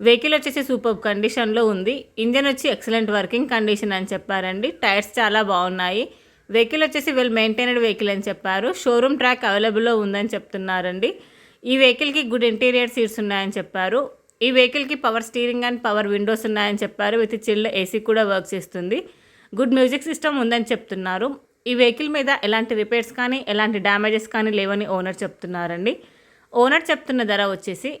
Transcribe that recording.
Vehicle వచ్చేసి super కండిషన్లో ఉంది. ఇంజన్ వచ్చి ఎక్సలెంట్ వర్కింగ్ కండిషన్ అని చెప్పారండి. టైర్స్ చాలా బాగున్నాయి. వెహికల్ వచ్చేసి వెల్ మెయింటైనడ్ వెహికల్ అని చెప్పారు. షోరూమ్ ట్రాక్ అవైలబుల్లో ఉందని చెప్తున్నారండి. ఈ వెహికల్కి గుడ్ ఇంటీరియర్ సీట్స్ ఉన్నాయని చెప్పారు. ఈ వెహికల్కి power steering and power windows ఉన్నాయని చెప్పారు. విత్ చిల్ ఏసీ కూడా వర్క్ చేస్తుంది. గుడ్ మ్యూజిక్ సిస్టమ్ ఉందని చెప్తున్నారు. ఈ వెహికల్ మీద ఎలాంటి రిపేర్స్ కానీ ఎలాంటి డ్యామేజెస్ కానీ లేవని ఓనర్ చెప్తున్నారండి. ఓనర్ చెప్తున్న ధర వచ్చేసి